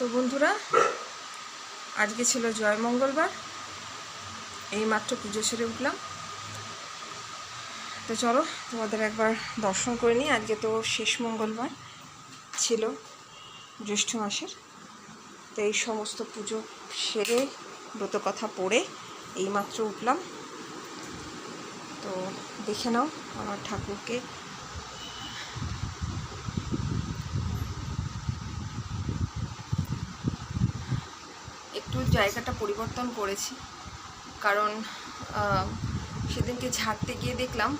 তো বন্ধুরা, আজকে ছিল জয় মঙ্গলবার, এই মাত্র পুজো সেরে উঠলাম। তো চলো, তোমাদের একবার দর্শন করে নিই। আজকে তো শেষ মঙ্গলবার ছিল জ্যৈষ্ঠ মাসের। তো এই সমস্ত পুজো সেরে ব্রত কথা পড়ে এইমাত্র উঠলাম। তো দেখে নাও আমার ঠাকুরকে একটু জায়গাটা পরিবর্তন করেছি। কারণ সেদিনকে ঝাড়তে গিয়ে দেখলাম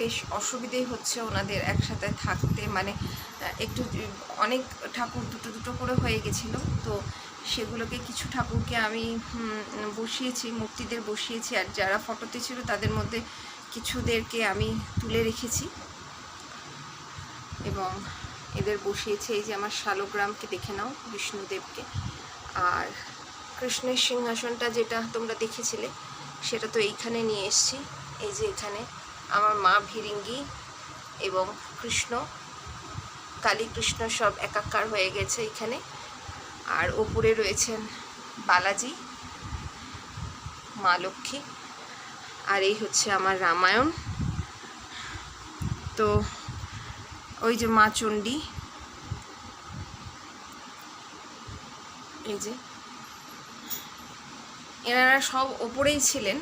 বেশ অসুবিধেই হচ্ছে ওনাদের একসাথে থাকতে। মানে একটু, অনেক ঠাকুর দুটো দুটো করে হয়ে গেছিল। তো সেগুলোকে কিছু ঠাকুরকে আমি বসিয়েছি, মূর্তিদের বসিয়েছি। আর যারা ফটোতে ছিল তাদের মধ্যে কিছুদেরকে আমি তুলে রেখেছি। এবং এদের বসিয়েছি এই যে আমার শালগ্রামকে দেখে নাও, বিষ্ণুদেবকে। আর কৃষ্ণের সিংহাসনটা যেটা তোমরা দেখেছিলে, সেটা তো এইখানে নিয়ে এসেছি। এই যে এখানে আমার মা ভিরিঙ্গি এবং কৃষ্ণ, কালী কৃষ্ণ সব একাকার হয়ে গেছে এখানে। আর ওপরে রয়েছেন বালাজি, মা লক্ষ্মী, আর এই হচ্ছে আমার রামায়ণ। তো ওই যে মা চণ্ডী, এই যে এনারা সব ওপরেই ছিলেন,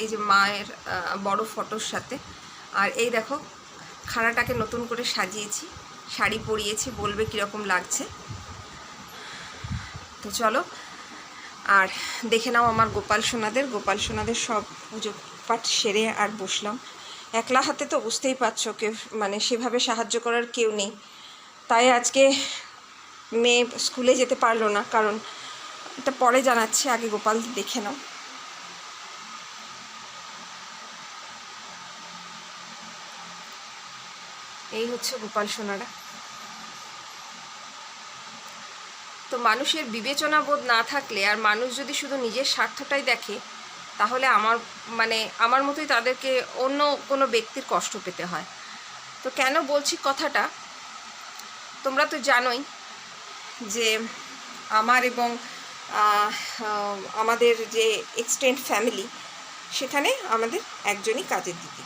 এই যে মায়ের বড় ফটোর সাথে। আর এই দেখো, খাড়াটাকে নতুন করে সাজিয়েছি, শাড়ি পরিয়েছি, বলবে কীরকম লাগছে। তো চলো, আর দেখে নাও আমার গোপাল সোনাদের। গোপাল সোনাদের সব পুজো পাঠ সেরে আর বসলাম। একলা হাতে তো বুঝতেই পারছ কেউ মানে সেভাবে সাহায্য করার কেউ নেই। তাই আজকে মেয়ে স্কুলে যেতে পারল না, কারণ এটা পরে জানাচ্ছি, আগে গোপাল দেখে নাও। এই হচ্ছে গোপাল সোনারা। তো মানুষের বিবেচনা বোধ না থাকলে আর মানুষ যদি শুধু নিজের স্বার্থটাই দেখে, তাহলে আমার মানে আমার মতোই তাদেরকে অন্য কোনো ব্যক্তির কষ্ট পেতে হয়। তো কেন বলছি কথাটা? তোমরা তো জানোই যে আমার এবং আমাদের যে এক্সটেন্ড ফ্যামিলি সেখানে আমাদের একজনই কাজের দিদি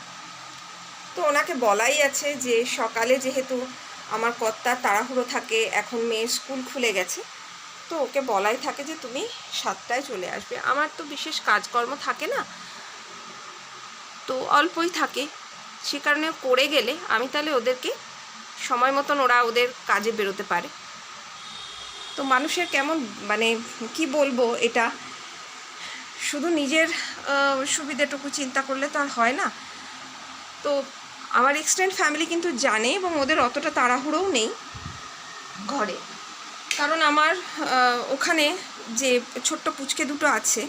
তো ওনাকে বলাই আছে যে সকালে যেহেতু আমার কর্তা তাড়াহুড়ো থাকে, এখন মেয়ের স্কুল খুলে গেছে, তো ওকে বলাই থাকে যে তুমি সাতটায় চলে আসবে। আমার তো বিশেষ কাজকর্ম থাকে না, তো অল্পই থাকে। সে কারণে করে গেলে আমি তাহলে ওদেরকে সময় মতন ওরা ওদের কাজে বেরোতে পারে। তো মানুষের কেমন মানে কি বলব এটা? শুধু নিজের সুবিধাটুকু চিন্তা করলে তো আর হয় না। তো আমার এক্সটেন্ড ফ্যামিলি কিন্তু জানে এবং ওদের অতটা তাড়াহুড়োও নেই ঘরে। কারণ আমার ওখানে যে ছোট্ট পুচকে দুটো আছে,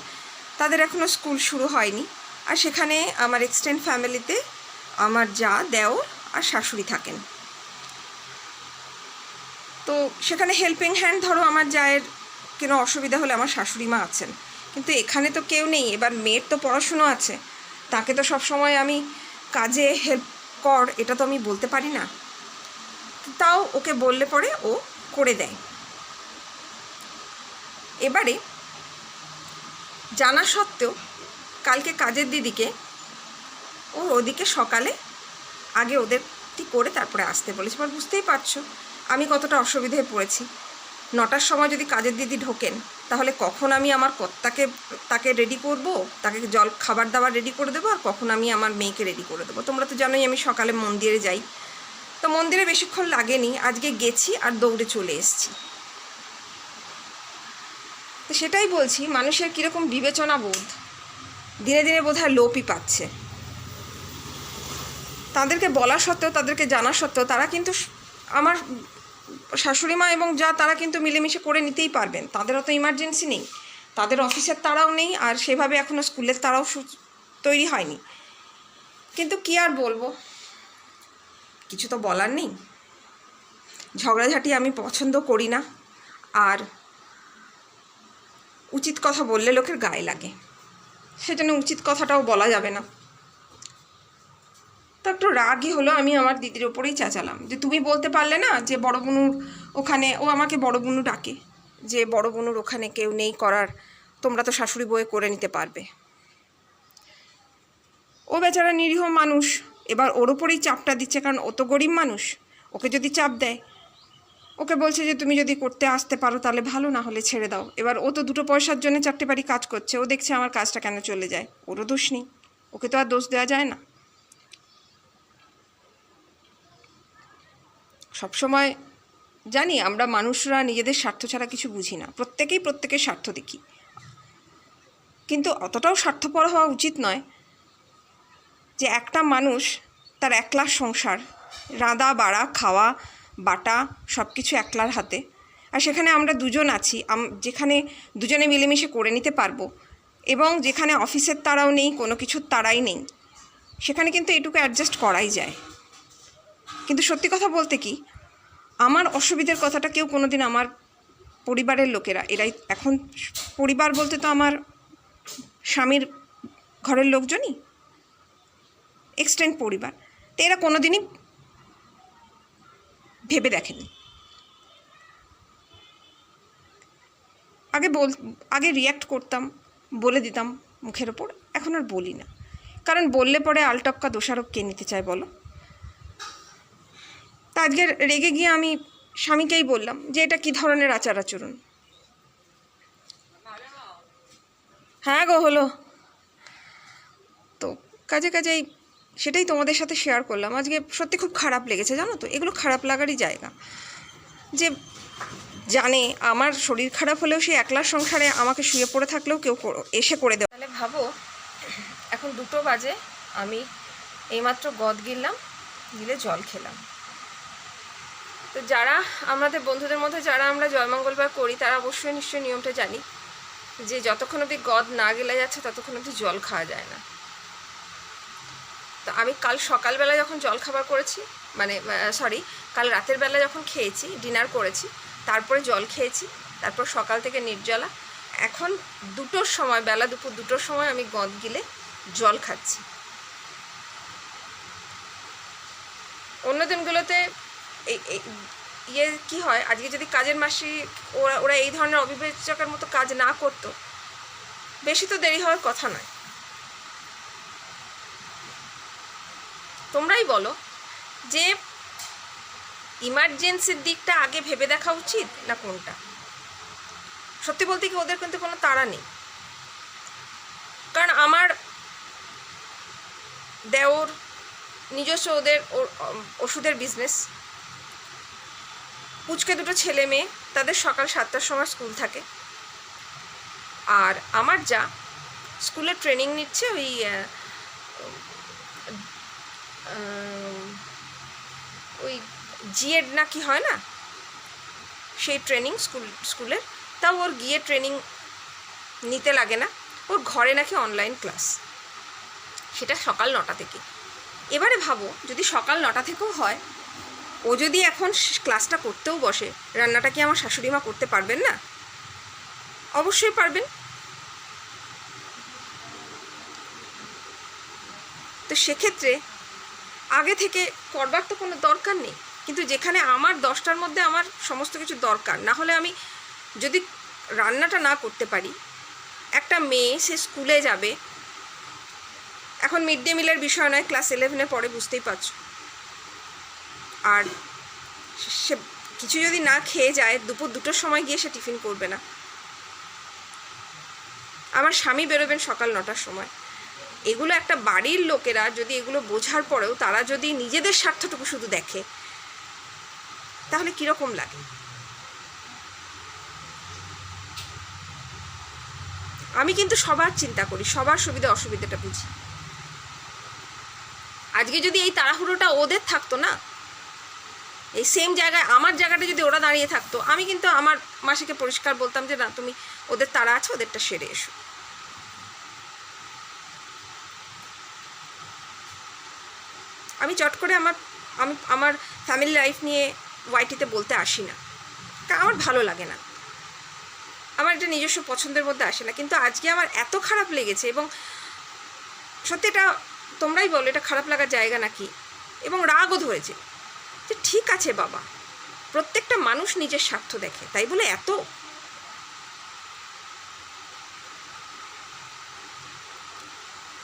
তাদের এখনও স্কুল শুরু হয়নি। আর সেখানে আমার এক্সটেন্ড ফ্যামিলিতে আমার যা দেওর আর শাশুড়ি থাকেন। তো সেখানে হেল্পিং হ্যান্ড ধরো আমার জায়ের কোনো অসুবিধা হলে আমার শাশুড়ি মা আছেন। কিন্তু এখানে তো কেউ নেই, এবার মেয়ের তো পড়াশুনো আছে। তাকে তো সব সময় আমি কাজে হেল্প কর, এটা তো আমি বলতে পারি না। তাও ওকে বললে পরে ও করে দেয়। এবারে জানা সত্ত্বেও কালকে কাজের দিদিকে ও ওদিকে সকালে আগে ওদেরটি করে তারপরে আসতে বলেছে। এবার বুঝতেই পারছ আমি কতটা অসুবিধায় পড়েছি। নটার সময় যদি কাজের দিদি ঢোকেন, তাহলে কখন আমি আমার কর্তাকে, তাকে রেডি করব? তাকে জল, খাবার দাবার রেডি করে দেবো? আর কখন আমি আমার মেয়েকে রেডি করে দেবো? তোমরা তো জানোই আমি সকালে মন্দিরে যাই। তো মন্দিরে বেশিক্ষণ লাগেনি, আজকে গেছি আর দৌড়ে চলে এসেছি। তো সেটাই বলছি, মানুষের কীরকম বিবেচনা বোধ দিনে দিনে বোধহয় লোপই পাচ্ছে। তাদেরকে বলা সত্ত্বেও, তাদেরকে জানা সত্ত্বেও, তারা কিন্তু আমার শাশুড়ি মা এবং যা তারা কিন্তু মিলেমিশে করে নিতেই পারবেন। তাদেরও তো ইমার্জেন্সি নেই। তাদের অফিসের তারাও নেই আর সেভাবে এখনও স্কুলের তারাও তৈরি হয়নি। কিন্তু কি আর বলব? কিছু তো বলার নেই। ঝগড়াঝাটি আমি পছন্দ করি না। আর উচিত কথা বললে লোকের গায়ে লাগে। সেজন্য উচিত কথাটাও বলা যাবে না। একটু রাগই হলো, আমি আমার দিদির ওপরেই চাচালাম। যে তুমি বলতে পারলে না যে বড় বুনুর ওখানে, ও আমাকে বড় বুনু ডাকে, যে বড় বোনুর ওখানে কেউ নেই করার, তোমরা তো শাশুড়ি বয়ে করে নিতে পারবে। ও বেচারা নিরীহ মানুষ, এবার ওর ওপরেই চাপটা দিচ্ছে, কারণ ও তো গরিব মানুষ, ওকে যদি চাপ দেয়, ওকে বলছে যে তুমি যদি করতে আসতে পারো তাহলে ভালো, না হলে ছেড়ে দাও। এবার ও তো দুটো পয়সার জন্য চারটে বাড়ি কাজ করছে, ও দেখছে আমার কাজটা কেন চলে যায়, ওরও দোষ নেই, ওকে তো আর দোষ দেওয়া যায় না। সবসময় জানি আমরা মানুষরা নিজেদের স্বার্থ ছাড়া কিছু বুঝি না। প্রত্যেকেই প্রত্যেকের স্বার্থ দেখি। কিন্তু অতটাও স্বার্থপর হওয়া উচিত নয় যে একটা মানুষ তার একলার সংসার, রাঁধা, বাড়া, খাওয়া, বাটা সব কিছু একলার হাতে। আর সেখানে আমরা দুজন আছি যেখানে দুজনে মিলেমিশে করে নিতে পারব এবং যেখানে অফিসের তারাও নেই, কোনো কিছুর তারাই নেই, সেখানে কিন্তু এটুকু অ্যাডজাস্ট করাই যায়। কিন্তু সত্যি কথা বলতে কি, আমার অসুবিধের কথাটা কেউ কোনোদিন আমার পরিবারের লোকেরা, এরাই এখন পরিবার বলতে তো আমার স্বামীর ঘরের লোকজনই, এক্সটেন্ড পরিবার, তো এরা কোনোদিনই ভেবে দেখেনি। আগে বল, আগে রিয়্যাক্ট করতাম, বলে দিতাম মুখের ওপর, এখন আর বলি না। কারণ বললে পরে আলটপকা দোষারোপ কে নিতে চায় বলো? তা আজকে রেগে গিয়ে আমি স্বামীকেই বললাম যে এটা কী ধরনের আচার আচরণ? হ্যাঁ গো, হলো। তো কাজে কাজেই সেটাই তোমাদের সাথে শেয়ার করলাম। আজকে সত্যি খুব খারাপ লেগেছে, জানো তো? এগুলো খারাপ লাগারই জায়গা। যে জানে আমার শরীর খারাপ হলেও সে একলার সংসারে আমাকে শুয়ে পড়ে থাকলেও কেউ এসে করে দেবে। তাহলে ভাবো, এখন দুটো বাজে, আমি এইমাত্র গদ গিললাম, গিলে জল খেলাম। তো যারা আমাদের বন্ধুদের মধ্যে যারা আমরা জয়মঙ্গলবার করি, তারা অবশ্যই নিশ্চয়ই নিয়মটা জানি যে যতক্ষণ অবধি গদ না গেলে যাচ্ছে, ততক্ষণ অবধি জল খাওয়া যায় না। তো আমি কাল সকালবেলা যখন জল খাবার করেছি মানে সরি কাল রাতের বেলা যখন খেয়েছি ডিনার করেছি, তারপরে জল খেয়েছি, তারপর সকাল থেকে নির্জলা, এখন দুটোর সময়, বেলা দুপুর দুটোর সময় আমি গদ গিলে জল খাচ্ছি। অন্য দিনগুলোতে ইয়ে কি হয়? আজকে যদি কাজের মাসি ওরা ওরা এই ধরনের অবিবেচকের মতো কাজ না করতো, বেশি তো দেরি হওয়ার কথা নয়। তোমরাই বলো যে ইমার্জেন্সির দিকটা আগে ভেবে দেখা উচিত না কোনটা? সত্যি বলতে কি ওদের কিন্তু কোনো তাড়া নেই। কারণ আমার দেওর নিজস্ব ওদের ওষুধের বিজনেস পুচকে দুটো ছেলে মেয়ে, তাদের সকাল সাতটার সময় স্কুল থাকে। আর আমার যা, স্কুলে ট্রেনিং নিচ্ছে ওই ওই জিএড না কি হয় না? সেই ট্রেনিং স্কুল, স্কুলের। তাও ওর গিয়ে ট্রেনিং নিতে লাগে না। ওর ঘরে নাকি অনলাইন ক্লাস সেটা সকাল নটা থেকে। এবারে ভাবো, যদি সকাল নটা থেকেও হয় ও যদি এখন ক্লাসটা করতেও বসে, রান্নাটা কি আমার শাশুড়ি মা করতে পারবেন না? অবশ্যই পারবেন। তো সেক্ষেত্রে আগে থেকে করবার তো কোনো দরকার নেই, কিন্তু যেখানে আমার দশটার মধ্যে আমার সমস্ত কিছু দরকার, না হলে আমি যদি রান্নাটা না করতে পারি, একটা মেয়ে সে স্কুলে যাবে, এখন মিড ডে মিলের বিষয় নয়, ক্লাস ইলেভেনে পরে বুঝতেই পারছ। আর সে কিছু যদি না খেয়ে যায়, দুপুর দুটোর সময় গিয়ে সে টিফিন করবে না। আমার স্বামী বেরোবেন সকাল নটার সময়। এগুলো একটা বাড়ির লোকেরা যদি এগুলো বোঝার পরেও তারা যদি নিজেদের স্বার্থটুকু শুধু দেখে, তাহলে কীরকম লাগে? আমি কিন্তু সবার চিন্তা করি, সবার সুবিধা অসুবিধাটা বুঝি। আজকে যদি এই তাড়াহুড়োটা ওদের থাকতো না এই সেম জায়গায় আমার জায়গাটা যদি ওরা দাঁড়িয়ে থাকতো, আমি কিন্তু আমার মাসিকে পরিষ্কার বলতাম যে, না, তুমি ওদের তারা আছে, ওদেরটা সেরে এসো। আমি চট করে আমার, আমি, আমার ফ্যামিলি লাইফ নিয়ে ওয়াইটিতে বলতে আসি না। কারণ আমার ভালো লাগে না। আমার এটা নিজস্ব পছন্দের মধ্যে আসে না। কিন্তু আজকে আমার এত খারাপ লেগেছে এবং সত্যি এটা তোমরাই বলো, এটা খারাপ লাগার জায়গা নাকি? এবং রাগও ধরেছে। যে ঠিক আছে বাবা। প্রত্যেকটা মানুষ নিজের স্বার্থ দেখে, তাই বলে এত?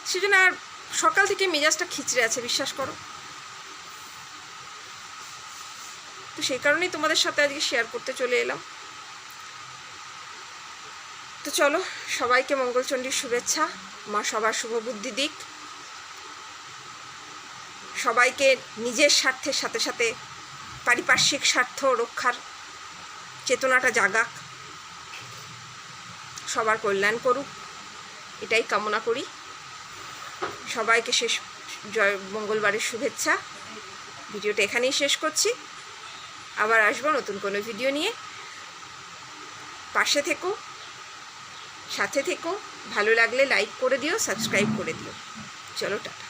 সেজন্য আর সকাল থেকে মেজাজটা খিচড়ে আছে, বিশ্বাস করো। তো সেই কারণেই তোমাদের সাথে আজকে শেয়ার করতে চলে এলাম। তো চলো, সবাইকে মঙ্গলচণ্ডীর শুভেচ্ছা, মা সবার শুভ বুদ্ধি দিক। সবাইকে নিজের স্বার্থের সাথে সাথে পারিপার্শ্বিক স্বার্থ রক্ষার চেতনাটা জাগাক। সবার কল্যাণ করুক। এটাই কামনা করি। সবাইকে শেষ জয় মঙ্গলবারের শুভেচ্ছা। ভিডিওটা এখানেই শেষ করছি। আবার আসব নতুন কোনো ভিডিও নিয়ে। পাশে থেকো, সাথে থেকো। ভালো লাগলে লাইক করে দিও, সাবস্ক্রাইব করে দিও। চলো, টাটা।